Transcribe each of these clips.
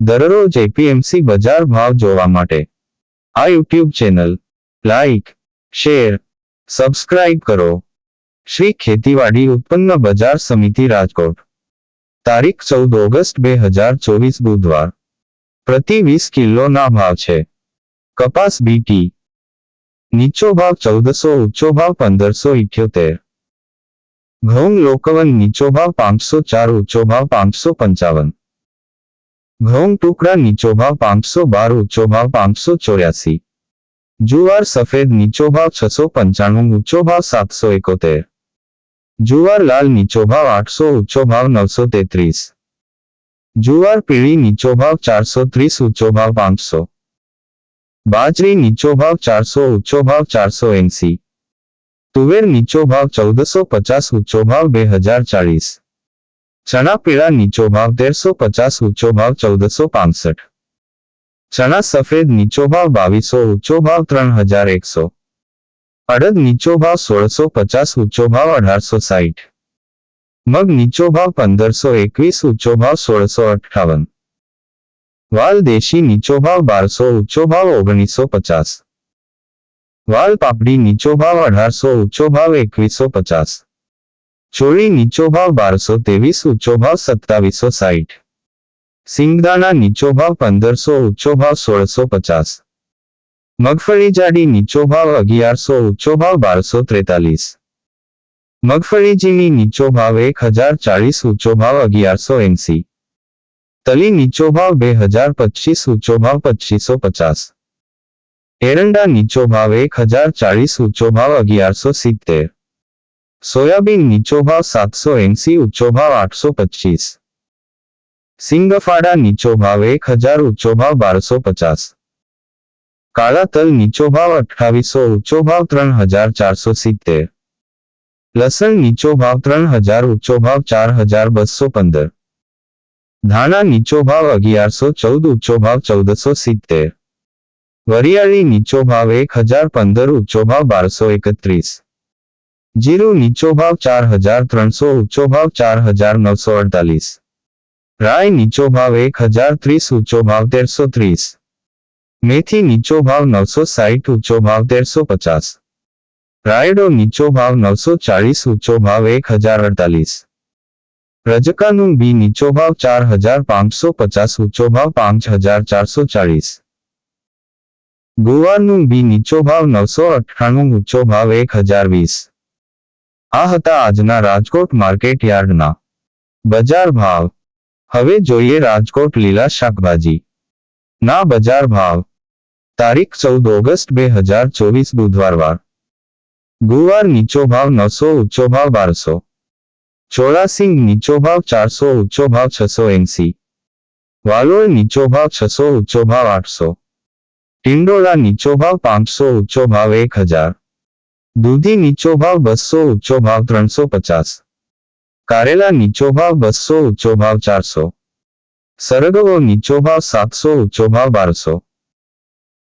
દરરોજ એપીએમસી બજાર ભાવ જોવા માટે. આ YouTube channel, like, share, subscribe કરો. શ્રી ખેતીવાડી ઉત્પન્ન બજાર સમિતિ રાજકોટ. તારીખ ચૌદ ઓગસ્ટ બે હજાર ચોવીસ બુધવાર. પ્રતિ વીસ કિલોના ભાવ છે. કપાસ બીટી નીચો ભાવ ચૌદસો, ઊંચો ભાવ પંદરસો ઇઠ્યોતેર. ઘઉં લોકવન નીચો ભાવ પાંચસો ચાર, ઊંચો ભાવ પાંચસો પંચાવન. ઘઉં ટુકડા નીચો ભાવ પાંચસો બાર ઊંચો ભાવ પાંચસો ચોર્યાસી જુવાર સફેદ નીચો ભાવ છસો પંચાણું ઊંચો ભાવ સાતસો એકોતેર જુવાર લાલ નીચો ભાવ આઠસો ઊંચો ભાવ નવસો તેત્રીસ જુવાર પીળી નીચો ભાવ ચારસો ત્રીસ ઊંચો ભાવ પાંચસો બાજરી નીચો ભાવ ચારસો ઊંચો ભાવ ચારસો એંસી તુવેર નીચો ભાવ ચૌદસો પચાસ ઊંચો ભાવ બે હજાર ચાળીસ ચણા પીળા નીચો ભાવ તેરસો પચાસ ઊંચો ભાવ ચૌદસો પાસઠ ચણા સફેદ નીચો ભાવ બાવીસો ઊંચો ભાવ ત્રણ હજાર એકસો અડદ નીચો ભાવ સોળસો પચાસ ઊંચો ભાવ અઢારસો સાઠ મગ નીચો ભાવ પંદરસો એકવીસ ઊંચો ભાવ સોળસો અઠ્ઠાવન વાલ દેશી નીચો ભાવ બારસો ઊંચો ભાવ ઓગણીસો પચાસ વાલ પાપડી નીચો ભાવ અઢારસો ઊંચો ભાવ એકવીસો પચાસ ચોળી નીચો ભાવ બારસો ત્રેવીસ ઊંચો ભાવ સત્તાવીસો સાઠ સિંગદાણા નીચો ભાવ પંદરસો ઊંચો ભાવ સોળસો પચાસ મગફળી જાડી નીચો ભાવ અગિયારસો ઊંચો ભાવ બારસો ત્રેતાલીસ મગફળી ઝીણી નીચો ભાવ એક હજાર ચાળીસ ઊંચો ભાવ અગિયારસો એંસી તલી નીચો ભાવ બે હજાર પચીસ ઊંચો ભાવ પચીસો પચાસ એરંડા નીચો ભાવ એક હજાર ચાળીસ ઊંચો ભાવ અગિયારસો સિત્તેર સોયાબીન નીચો ભાવ સાતસો એંસી ઊંચો ભાવ આઠસો પચીસ સિંગફાડા નીચો ભાવ એક હજાર ઊંચો ભાવ બારસો પચાસ કાળા તલ નીચો ભાવ અઠ્ઠાવીસો ઊંચો ભાવ ત્રણ હજાર ચારસો સિત્તેર લસણ નીચો ભાવ ત્રણ હજાર ઊંચો ભાવ ચાર હજાર બસો પંદર ધાણા નીચો ભાવ અગિયારસો ચૌદ ઊંચો ભાવ ચૌદસો સિત્તેર વરિયાળી નીચો ભાવ એક હજાર પંદર ઊંચો ભાવ બારસો એકત્રીસ જીરું નીચો ભાવ ચાર હજાર ત્રણસો ઊંચો ભાવ ચાર હજાર નવસો અડતાલીસ રાય નીચો ભાવ એક હજાર ત્રીસ ઊંચો ભાવ તેરસો ત્રીસ મેથી નીચો ભાવ નવસો સાઠ ઊંચો ભાવ તેરસો પચાસ રાયડો નીચો ભાવ નવસો ચાળીસ ઊંચો ભાવ એક હજાર અડતાલીસ રજકાનું બી નીચો ભાવ ચાર હજાર પાંચસો પચાસ ઊંચો ભાવ પાંચ હજાર ચારસો ચાળીસ ગુવારનું બી નીચો ભાવ નવસો અઠ્ઠાણું ઊંચો ભાવ એક હજાર વીસ આ હતા આજના રાજકોટ માર્કેટ યાર્ડના. બજાર ભાવ. હવે જોઈએ રાજકોટ લીલા શાકભાજી. ના બજાર ભાવ. તારીખ ચૌદ ઓગસ્ટ બે હજાર ચોવીસ બુધવારવાર. ગુવાર નીચો ભાવ નવસો ઊંચો ભાવ બારસો. ચોરાસિંગ નીચો ભાવ ચારસો ઊંચો ભાવ છસો એંસી. વાલોળ નીચો ભાવ છસો ઊંચો ભાવ આઠસો. ટિંડોળા નીચો ભાવ પાંચસો ઊંચો ભાવ એક હજાર. દૂધી નીચો ભાવ બસો ઊંચો ભાવ ત્રણસો પચાસ કારેલા નીચો ભાવ બસો ઊંચો ભાવ ચારસો સરગવો નીચો ભાવ સાતસો ઊંચો ભાવ બારસો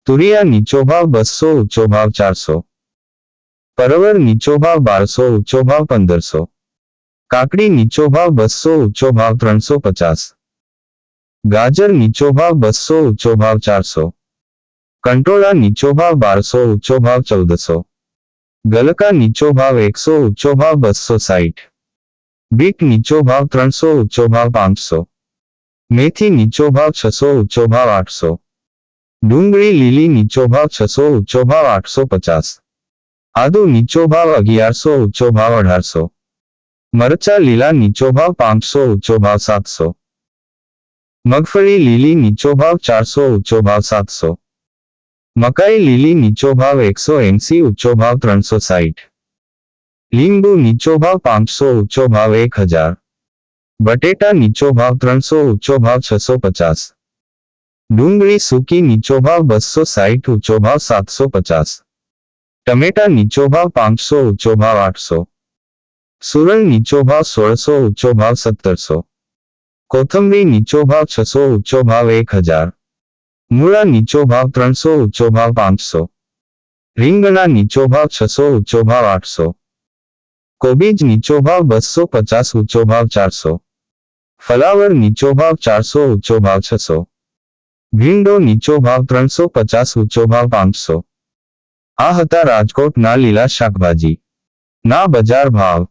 તુરિયા નીચો ભાવ બસો ઊંચો ભાવ ચારસો પરવર નીચો ભાવ બારસો ઊંચો ભાવ પંદરસો કાકડી નીચો ભાવ બસો ઊંચો ભાવ ત્રણસો પચાસ ગાજર નીચો ભાવ બસો ઊંચો ભાવ ચારસો કંટોળા નીચો ભાવ બારસો ઊંચો ભાવ ચૌદસો ગલકા નીચો ભાવ એકસો ઊંચો ભાવ બસો સાઠ બીટ નીચો ભાવ ત્રણસો ઊંચો ભાવ પાંચસો મેથી નીચો ભાવ છસો ઊંચો ભાવ આઠસો ડુંગળી લીલી નીચો ભાવ છસો ઊંચો ભાવ આઠસો પચાસ આદુ નીચો ભાવ અગિયારસો ઊંચો ભાવ અઢારસો મરચા લીલા નીચો ભાવ પાંચસો ઊંચો ભાવ સાતસો મગફળી લીલી નીચો ભાવ ચારસો ઊંચો ભાવ સાતસો મકાઈ લીલી નીચો ભાવ એકસો એંસી ઊંચો ભાવ ત્રણસો સાઠ લીંબુ નીચો ભાવ પાંચસો ઊંચો ભાવ એક હજાર બટેટા નીચો ભાવ ત્રણસો ઊંચો ભાવ છસો પચાસ ડુંગળી સૂકી નીચો ભાવ બસો સાઠ ઊંચો ભાવ સાતસો પચાસ ટમેટા નીચો ભાવ પાંચસો ઊંચો ભાવ આઠસો સુરણ નીચો ભાવ સોળસો ઊંચો ભાવ સત્તરસો કોથમરી નીચો ભાવ છસો ઊંચો ભાવ એક હજાર મૂળા નીચો ભાવ ત્રણસો ઊંચો ભાવ પાંચસો રીંગણા નીચો ભાવ છસો ઊંચો ભાવ આઠસો કોબીજ નીચો ભાવ બસો પચાસ ઊંચો ભાવ ચારસો ફલાવર નીચો ભાવ ચારસો ઊંચો ભાવ છસો ભીંડો નીચો ભાવ ત્રણસો પચાસ ઊંચો ભાવ પાંચસો આ હતા રાજકોટના લીલા શાકભાજી ના બજાર ભાવ